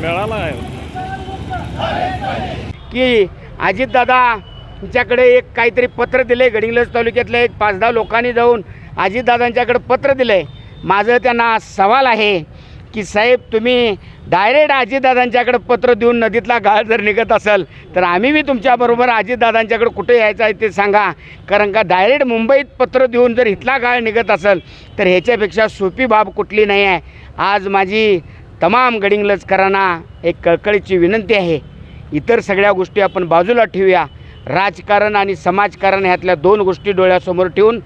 मिळाला आहे. की अजितदादांच्याकडे एक काहीतरी पत्र दिले गडिंग्लज तालुक्यातल्या एक पाच दहा लोकांनी जाऊन. अजितदादांच्याकडे पत्र दिलं माझं त्यांना सवाल आहे की साहेब तुम्ही डायरेक्ट अजितदादांच्याकडे पत्र देऊन नदीतला गाळ जर निघत असेल तर आम्ही बी तुमच्याबरोबर अजितदादांच्याकडे कुठे यायचं आहे ते सांगा. कारण का डायरेक्ट मुंबईत पत्र देऊन जर इथला गाळ निघत असेल तर ह्याच्यापेक्षा सोपी बाब कुठली नाही आहे आज माझी तमाम गडिंगलजकरांना एक कळकळीची विनंती आहे. इतर सगळ्या गोष्टी आपण बाजूला ठेवूया. राजकारण आणि समाजकारण ह्यातल्या दोन गोष्टी डोळ्यासमोर ठेवून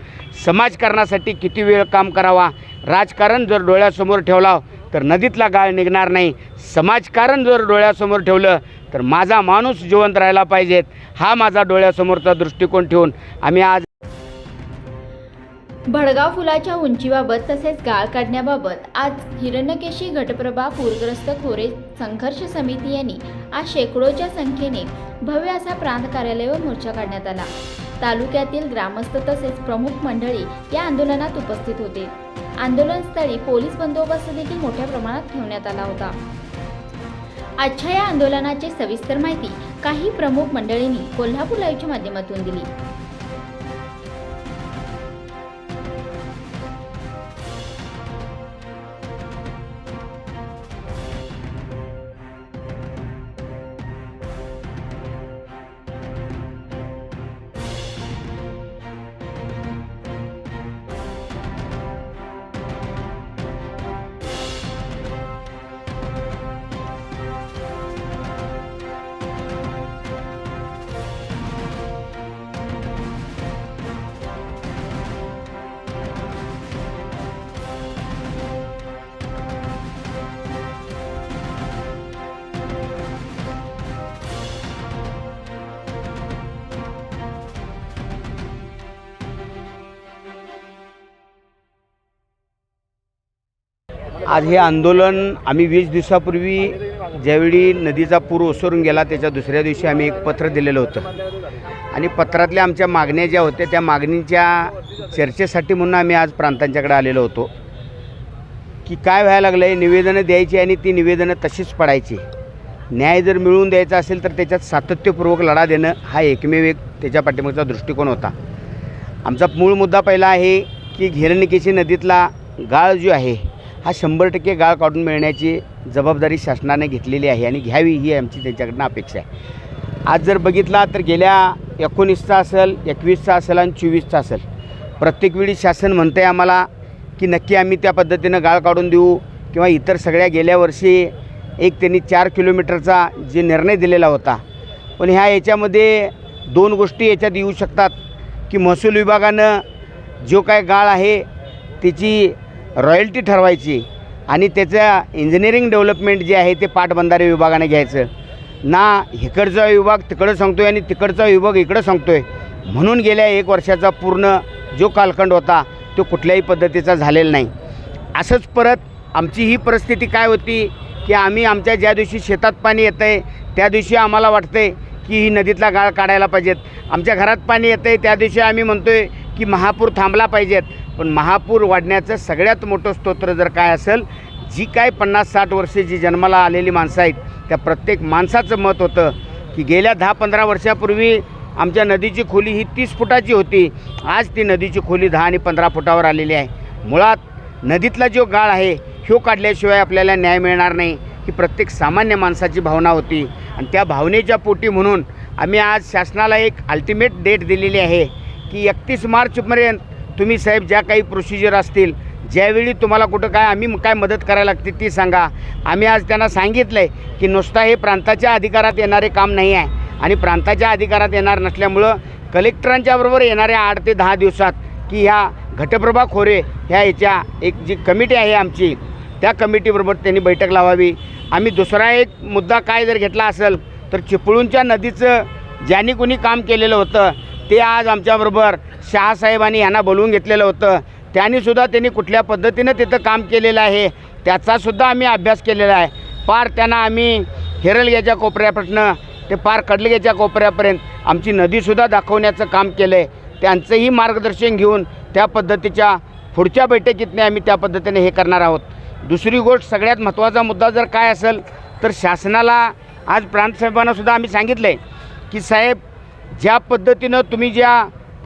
समाजकारणासाठी किती वेळ काम करावा? राजकारण जर डोळ्यासमोर ठेवला तर नदीतला गाळ निघणार नाही. समाजकारण जर डोळ्यासमोर ठेवलं तर माझा माणूस जिवंत राहिला पाहिजेत. हा माझा डोळ्यासमोरचा दृष्टिकोन ठेवून आम्ही आज भडगाव फुलाच्या उंचीबाबत तसेच गाळ काढण्याबाबत आज हिरण्यकेशी घटप्रभा पूरग्रस्त खोरे संघर्ष समिती यांनी आज शेकडोच्या संख्येने भव्य असा प्रांत कार्यालयावर मोर्चा काढण्यात आला. तालुक्यातील ग्रामस्थ तसेच प्रमुख मंडळी या आंदोलनात उपस्थित होते. आंदोलनस्थळी पोलीस बंदोबस्त देखील मोठ्या प्रमाणात ठेवण्यात आला होता. आजच्या या आंदोलनाची सविस्तर माहिती काही प्रमुख मंडळींनी कोल्हापूर लाईव्हच्या माध्यमातून दिली. आज हे आंदोलन आम्ही वीस दिवसापूर्वी ज्यावेळी नदीचा पूर ओसरून गेला त्याच्या दुसऱ्या दिवशी आम्ही एक पत्र दिलेलं होतं. आणि पत्रातल्या आमच्या मागण्या ज्या होत्या त्या मागणीच्या चर्चेसाठी म्हणून आम्ही आज प्रांतांच्याकडे आलेलो होतो. की काय व्हायला लागलं आहे निवेदनं द्यायची आणि ती निवेदनं तशीच पडायची. न्याय जर मिळवून द्यायचा असेल तर त्याच्यात सातत्यपूर्वक लढा देणं हा एकमेव एक त्याच्या पाठीमागचा दृष्टिकोन होता. आमचा मूळ मुद्दा पहिला आहे की घेरणिकेची नदीतला गाळ जो आहे हा शंभर टक्के गाळ काढून मिळण्याची जबाबदारी शासनाने घेतलेली आहे आणि घ्यावी ही आमची त्यांच्याकडनं अपेक्षा आहे. आज जर बघितला तर गेल्या एकोणीसचा असेल एकवीसचा असेल आणि चोवीसचा असेल प्रत्येक वेळी शासन म्हणतं आहे आम्हाला की नक्की आम्ही त्या पद्धतीनं गाळ काढून देऊ किंवा इतर सगळ्या गेल्या वर्षी एक त्यांनी चार किलोमीटरचा जे निर्णय दिलेला होता. पण ह्या याच्यामध्ये दोन गोष्टी याच्यात येऊ शकतात की महसूल विभागानं जो काय गाळ आहे त्याची रॉयल्टी ठरवायची आणि त्याचं इंजिनिअरिंग डेव्हलपमेंट जे आहे ते पाटबंधारे विभागाने घ्यायचं. ना इकडचा विभाग तिकडं सांगतो आहे आणि तिकडचा विभाग इकडं सांगतो आहे म्हणून गेल्या एक वर्षाचा पूर्ण जो कालखंड होता तो कुठल्याही पद्धतीचा झालेला नाही. असंच परत आमची ही परिस्थिती काय होती की आम्ही आमच्या ज्या दिवशी शेतात पाणी येतं आहे त्या दिवशी आम्हाला वाटतं आहे की ही नदीतला गाळ काढायला पाहिजेत. आमच्या घरात पाणी येतं आहे त्या दिवशी आम्ही म्हणतो आहे की महापूर थांबला पाहिजेत. पण महापूर वाढण्याचं सगळ्यात मोठं स्तोत्र जर काय असेल जी काय पन्नास साठ वर्षे जी जन्माला आलेली माणसं आहेत त्या प्रत्येक माणसाचं मत होतं की गेल्या दहा पंधरा वर्षापूर्वी आमच्या नदीची खोली ही तीस फुटाची होती. आज ती नदीची खोली दहा आणि पंधरा फुटावर आलेली आहे. मुळात नदीतला जो गाळ आहे ह्यो काढल्याशिवाय आपल्याला न्याय मिळणार नाही ही प्रत्येक सामान्य माणसाची भावना होती. आणि त्या भावनेच्या पोटी म्हणून आम्ही आज शासनाला एक अल्टिमेट डेट दिलेली आहे की एकतीस मार्चपर्यंत तुम्ही साहेब ज्या काही प्रोसिजर असतील ज्यावेळी तुम्हाला कुठं काय आम्ही काय मदत करायला लागते ती सांगा. आम्ही आज त्यांना सांगितलं आहे की नुसता हे प्रांताच्या अधिकारात येणारे काम नाही आहे. आणि प्रांताच्या अधिकारात येणार नसल्यामुळं कलेक्टरांच्या बरोबर येणाऱ्या आठ ते दहा दिवसात की ह्या घटप्रभा खोरे ह्या याच्या एक जी कमिटी आहे आमची त्या कमिटीबरोबर त्यांनी बैठक लावावी. आम्ही दुसरा एक मुद्दा काय जर घेतला असेल तर चिपळूणच्या नदीचं ज्यांनी कोणी काम केलेलं होतं ते आज आमच्याबरोबर शहासाहेबांनी यांना बोलवून घेतलेलं होतं. त्यांनीसुद्धा त्यांनी कुठल्या पद्धतीनं तिथं काम केलेलं आहे त्याचासुद्धा आम्ही अभ्यास केलेला आहे. पार त्यांना आम्ही हेरलगेच्या कोपऱ्यापासून ते पार कडलगेच्या कोपऱ्यापर्यंत आमची नदीसुद्धा दाखवण्याचं काम केलं आहे त्यांचंही मार्गदर्शन घेऊन त्या पद्धतीच्या पुढच्या बैठकीतने आम्ही त्या पद्धतीने हे करणार आहोत. दुसरी गोष्ट सगळ्यात महत्त्वाचा मुद्दा जर काय असेल तर शासनाला आज प्रांतसाहेबांनासुद्धा आम्ही सांगितलं आहे की साहेब ज्या पद्धतीनं तुम्ही ज्या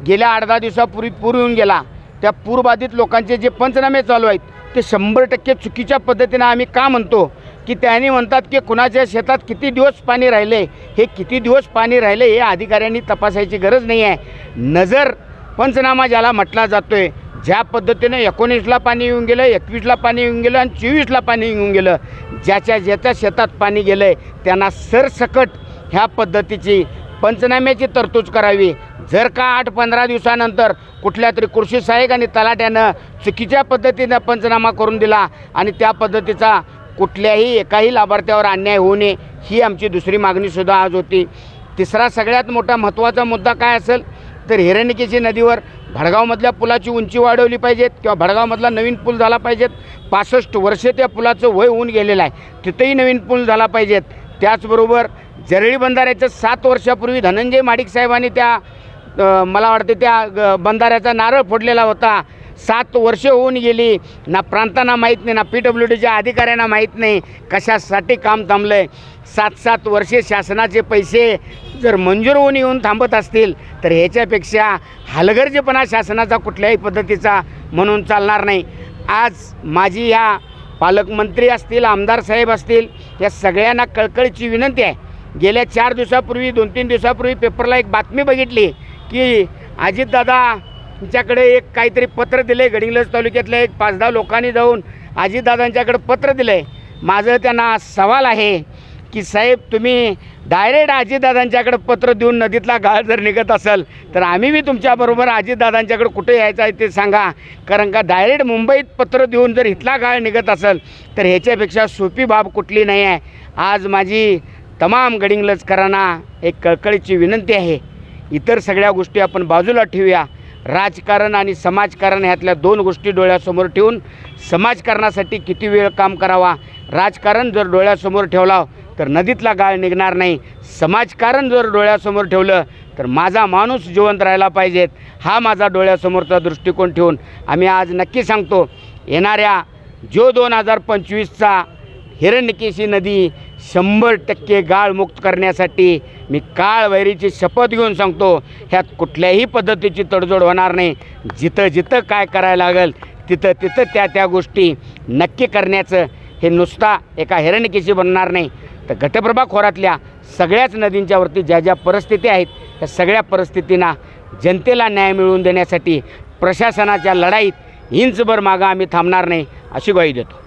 गेल्या आठ दहा दिवसापूर्वी पूर येऊन गेला त्या पूरबाधित लोकांचे जे पंचनामे चालू आहेत ते शंभर टक्के चुकीच्या पद्धतीनं आम्ही का म्हणतो? की त्यांनी म्हणतात की कुणाच्या शेतात किती दिवस पाणी राहिले हे किती दिवस पाणी राहिले हे अधिकाऱ्यांनी तपासायची गरज नाही आहे. नजर पंचनामा ज्याला म्हटला जातो आहे ज्या पद्धतीनं एकोणीसला पाणी येऊन गेलं एकवीसला पाणी येऊन गेलं आणि चोवीसला पाणी येऊन गेलं ज्याच्या ज्याच्या शेतात पाणी गेलं आहे त्यांना सरसकट ह्या पद्धतीची पंचनाम्याची तरतूद करावी. जर का आठ पंधरा दिवसानंतर कुठल्या तरी कृषी सहाय्यक आणि तलाट्यानं चुकीच्या पद्धतीनं पंचनामा करून दिला आणि त्या पद्धतीचा कुठल्याही एकाही लाभार्थ्यावर अन्याय होऊ नये ही आमची दुसरी मागणीसुद्धा आज होती. तिसरा सगळ्यात मोठा महत्त्वाचा मुद्दा काय असेल? तर हिरण्यकेशी नदीवर भडगावमधल्या पुलाची उंची वाढवली पाहिजेत किंवा भडगावमधला नवीन पूल झाला पाहिजेत. पासष्ट वर्षे त्या पुलाचं वय होऊन गेलेलं आहे. तिथंही नवीन पूल झाला पाहिजेत. त्याचबरोबर जरळी बंधाऱ्याचं सात वर्षापूर्वी धनंजय माडिक साहेबांनी त्या मला वाटते त्या बंधाऱ्याचा नारळ फोडलेला होता. सात वर्षे होऊन गेली. ना प्रांतांना माहीत नाही ना पी डब्ल्यू डीच्या अधिकाऱ्यांना माहीत नाही कशासाठी काम थांबलं आहे सात सात वर्षे शासनाचे पैसे जर मंजूर होऊन येऊन थांबत असतील तर ह्याच्यापेक्षा हलगर्जीपणा शासनाचा कुठल्याही पद्धतीचा म्हणून चालणार नाही. आज माझी ह्या पालकमंत्री असतील आमदार साहेब असतील या सगळ्यांना कळकळीची विनंती आहे. गेल्या चार दिवसापूर्वी दोन तीन दिवसापूर्वी पेपरला एक बातमी बघितली की अजितदादांच्याकडे एक काहीतरी पत्र दिलं आहे गडिंग्लज तालुक्यातल्या एक पाच दहा लोकांनी जाऊन अजितदादांच्याकडे पत्र दिलं आहे माझं त्यांना सवाल आहे की साहेब तुम्ही डायरेक्ट अजितदादांच्याकडे पत्र देऊन नदीतला गाळ जर निघत असेल तर आम्ही बी तुमच्याबरोबर अजितदादांच्याकडे कुठे यायचं आहे ते सांगा. कारण का डायरेक्ट मुंबईत पत्र देऊन जर इथला गाळ निघत असेल तर ह्याच्यापेक्षा सोपी बाब कुठली नाही आहे. आज माझी तमाम गडिंगलजकरांना एक कळकळीची विनंती आहे. इतर सगळ्या गोष्टी आपण बाजूला ठेवूया. राजकारण आणि समाजकारण ह्यातल्या दोन गोष्टी डोळ्यासमोर ठेवून समाजकारणासाठी किती वेळ काम करावा? राजकारण जर डोळ्यासमोर ठेवला तर नदीतला गाळ निघणार नाही. समाजकारण जर डोळ्यासमोर ठेवलं तर माझा माणूस जिवंत राहिला पाहिजेत हा माझा डोळ्यासमोरचा दृष्टिकोन ठेवून आम्ही आज नक्की सांगतो येणाऱ्या जो दोन हजार पंचवीसचा हिरण्यकेशी नदी शंभर टक्के गाळमुक्त करण्यासाठी मी काळ वैरीची शपथ घेऊन सांगतो ह्यात कुठल्याही पद्धतीची तडजोड होणार नाही. जिथं जिथं काय करायला लागेल तिथं तिथं त्या त्या गोष्टी नक्की करण्याचं हे नुसता एका हिरण्यकेशी बनणार नाही. तर घटप्रभा खोरातल्या सगळ्याच नदींच्यावरती ज्या ज्या परिस्थिती आहेत त्या सगळ्या परिस्थितींना जनतेला न्याय मिळवून देण्यासाठी प्रशासनाच्या लढाईत इंचभर मागं आम्ही थांबणार नाही अशी ग्वाही देतो.